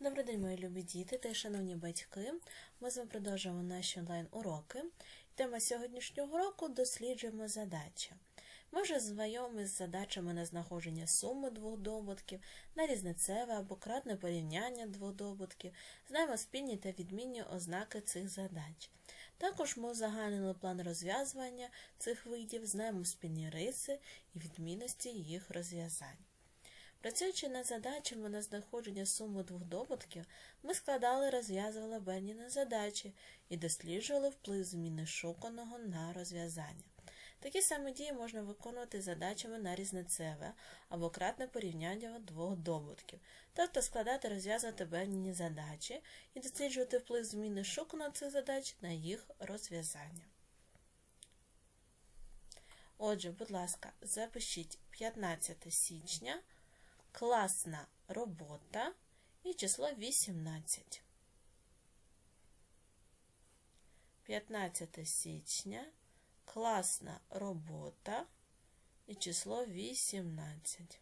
Добрий день, мої любі діти та шановні батьки. Ми з вами продовжуємо наші онлайн-уроки. Тема сьогоднішнього уроку досліджуємо задачі. Ми вже знайомі з задачами на знаходження суми двох добутків, на різницеве або кратне порівняння двох добутків, знаємо спільні та відмінні ознаки цих задач. Також ми узагальнили план розв'язування цих видів, знаємо спільні риси і відмінності їх розв'язань. Працюючи над задачами на знаходження суми двох добутків, ми складали, розв'язували Бенніни задачі і досліджували вплив зміни шуканого на розв'язання. Такі самі дії можна виконувати задачами на різницеве або кратне порівняння двох добутків, тобто складати, розв'язувати Бенніні задачі і досліджувати вплив зміни шуканого цих задач на їх розв'язання. Отже, будь ласка, запишіть 15 січня класна робота і число 18. 15 січня класна робота і число 18.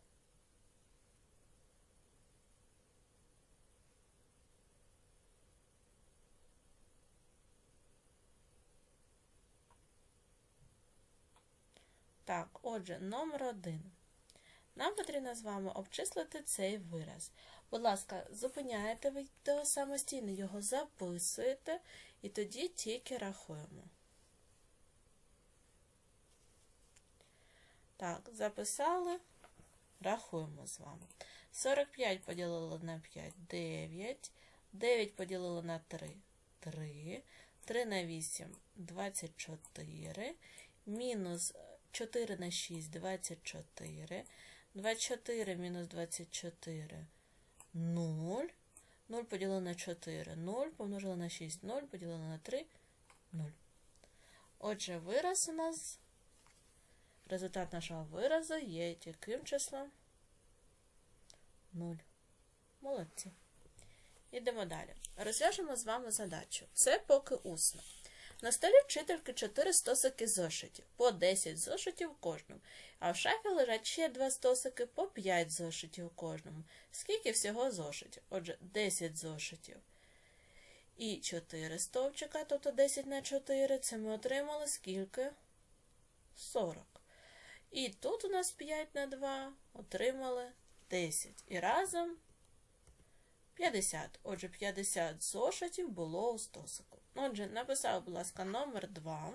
Так, отже, номер один. Нам потрібно з вами обчислити цей вираз. Будь ласка, зупиняєте відео самостійно, його записуєте і тоді тільки рахуємо. Так, записали, рахуємо з вами. 45 поділили на 5 9. 9 поділили на 3 3. 3 на 8 24. Мінус 4 на 6 24. 24 мінус 24 0. 0 поділили на 4 0. Помножили на 6 0, поділили на 3 0. Отже, вираз у нас, результат нашого виразу є яким числом? 0. Молодці. Йдемо далі. Розв'яжемо з вами задачу. Це поки усно. На столі вчительки 4 стосики зошитів, по 10 зошитів кожному, а в шафі лежать ще 2 стосики по 5 зошитів кожному. Скільки всього зошитів? Отже, 10 зошитів. І 4 стовпчика, тобто 10 на 4, це ми отримали скільки? 40. І тут у нас 5 на 2 отримали 10. І разом 50. Отже, 50 зошитів було у стосику. Отже, написав, будь ласка, номер 2.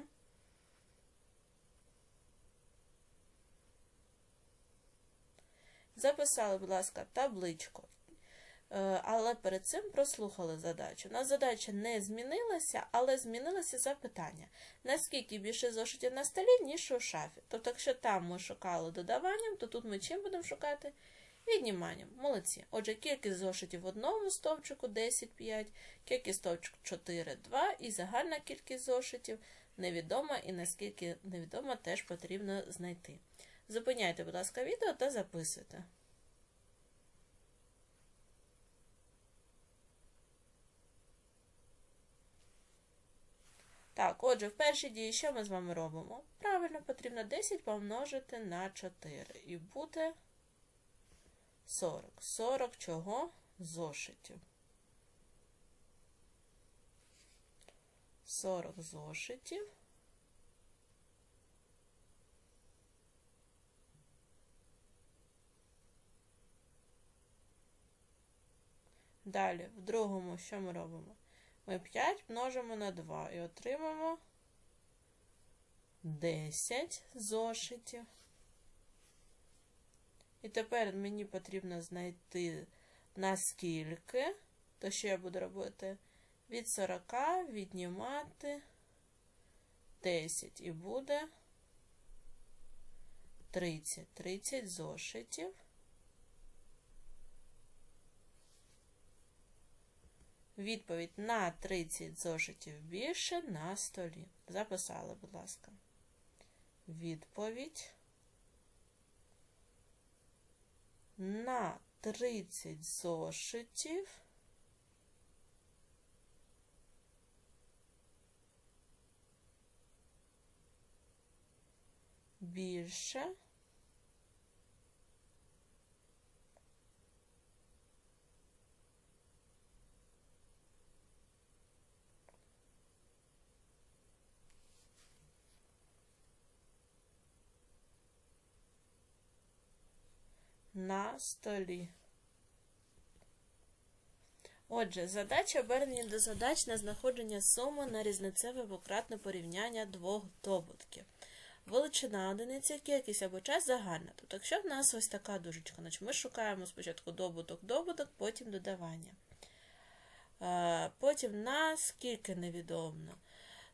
Записали, будь ласка, табличку. Але перед цим прослухали задачу. У нас задача не змінилася, але змінилося запитання. Наскільки більше зошитів на столі, ніж у шафі? Тобто, якщо там ми шукали додаванням, то тут ми чим будемо шукати? Відніманням. Молодці. Отже, кількість зошитів в одному стовпчику 10, 5, кількість стовпчик 4, 2 і загальна кількість зошитів невідома і наскільки невідома теж потрібно знайти. Зупиняйте, будь ласка, відео та записуйте. Так, отже, в першій дії що ми з вами робимо? Правильно, потрібно 10 помножити на 4. І буде 40. 40 чого? Зошитів. 40 зошитів. Далі, в другому, що ми робимо? Ми 5 множимо на 2 і отримаємо 10 зошитів. І тепер мені потрібно знайти наскільки, то що я буду робити? Від 40 віднімати 10 і буде 30. 30 зошитів. Відповідь на 30 зошитів більше на столі. Записали, будь ласка. Відповідь. На 30 зошитів. Більше на столі. Отже, задача обернення до задач на знаходження суми на різницеве двократне порівняння двох добутків. Величина одиниці, кількість або час загальна. Тобто, якщо в нас ось така дужечка, значить ми шукаємо спочатку добуток, добуток, потім додавання. Е, Потім наскільки невідомо.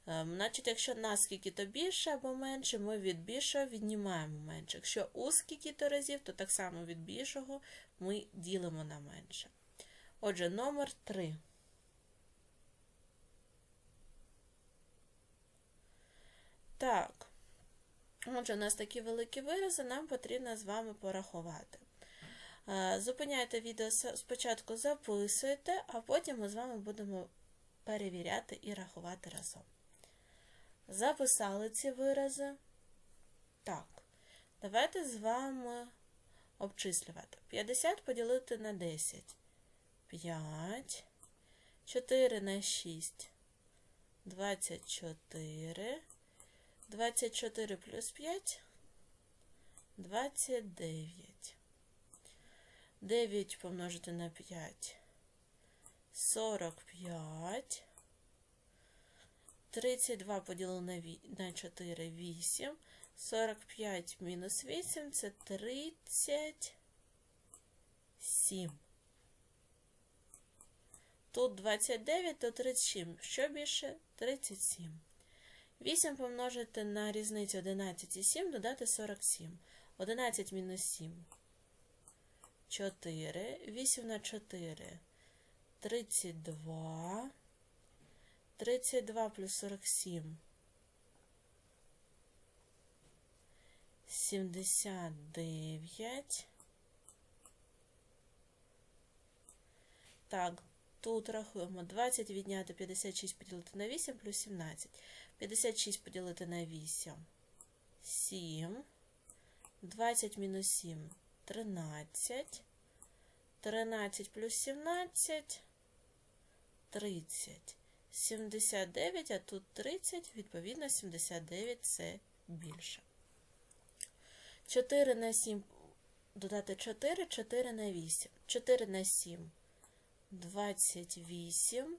Е, Значить, якщо наскільки то більше або менше, ми від більшого віднімаємо менше. Якщо у скільки то разів, то так само від більшого ми ділимо на менше. Отже, номер 3. Так. Отже, у нас такі великі вирази, нам потрібно з вами порахувати. Е, Зупиняйте відео спочатку записуйте, а потім ми з вами будемо перевіряти і рахувати разом. Записали ці вирази. Так. Давайте з вами обчислювати. 50 поділити на 10. 5. 4 на 6. 24. 24 плюс 5. 29. 9 помножити на 5. 45. 32 поділили на, ві- на 4 8. 45 мінус 8 це 37. Тут 29, то 37. Що більше? 37. 8 помножити на різницю 11 і 7, додати 47. 11 мінус 7. 4. 8 на 4. 32. 32 плюс 47. 79. Так, тут рахуємо 20 відняти 56 поділити на 8 плюс 17. 56 поділити на 8. 7. 20 мінус 7. 13. 13 плюс 17. 30. 79, а тут 30, відповідно, 79 це більше. 4 на 7 додати 4, 4 на 8. 4 на 7 28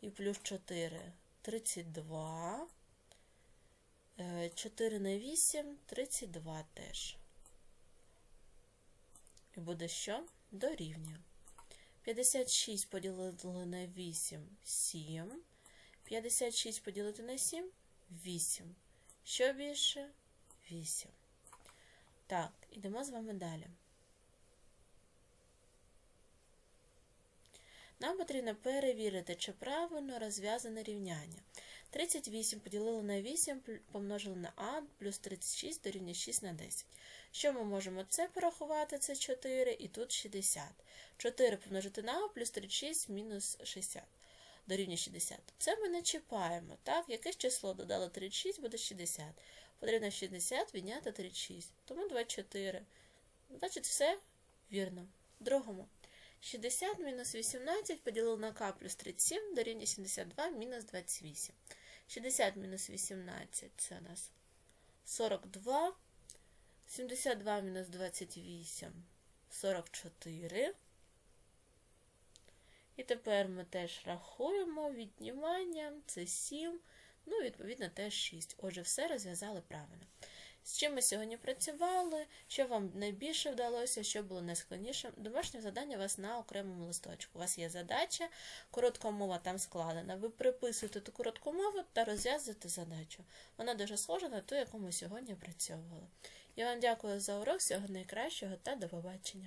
і плюс 4 32. Е, 4 на 8 32 теж. І буде що? Дорівнює. 56 поділити на 8 7. 56 поділити на 7 8. Що більше? 8. Так, ідемо з вами далі. Нам потрібно перевірити, чи правильно розв'язане рівняння. 38 поділили на 8, помножили на а, плюс 36 дорівнює 6 на 10. Що ми можемо це порахувати? Це 4 і тут 60. 4 помножити на а плюс 36 мінус 60 дорівнює 60. Це ми не чіпаємо. Так? Якесь число додало 36, буде 60. Потрібно 60 відняти 36. Тому 24. Значить, все вірно. Другому. 60 мінус 18 поділили на k плюс 37 дорівнює 72 мінус 28. 60 мінус 18 це у нас 42. 72 мінус 28 44. І тепер ми теж рахуємо відніманням, це 7, ну, відповідно, теж 6. Отже, все розв'язали правильно. З чим ми сьогодні працювали, що вам найбільше вдалося, що було найскладніше. Домашнє завдання у вас на окремому листочку. У вас є задача, коротка мова там складена. Ви приписуєте ту коротку мову та розв'язуєте задачу. Вона дуже схожа на ту, яку ми сьогодні працювали. Я вам дякую за урок, всього найкращого та до побачення.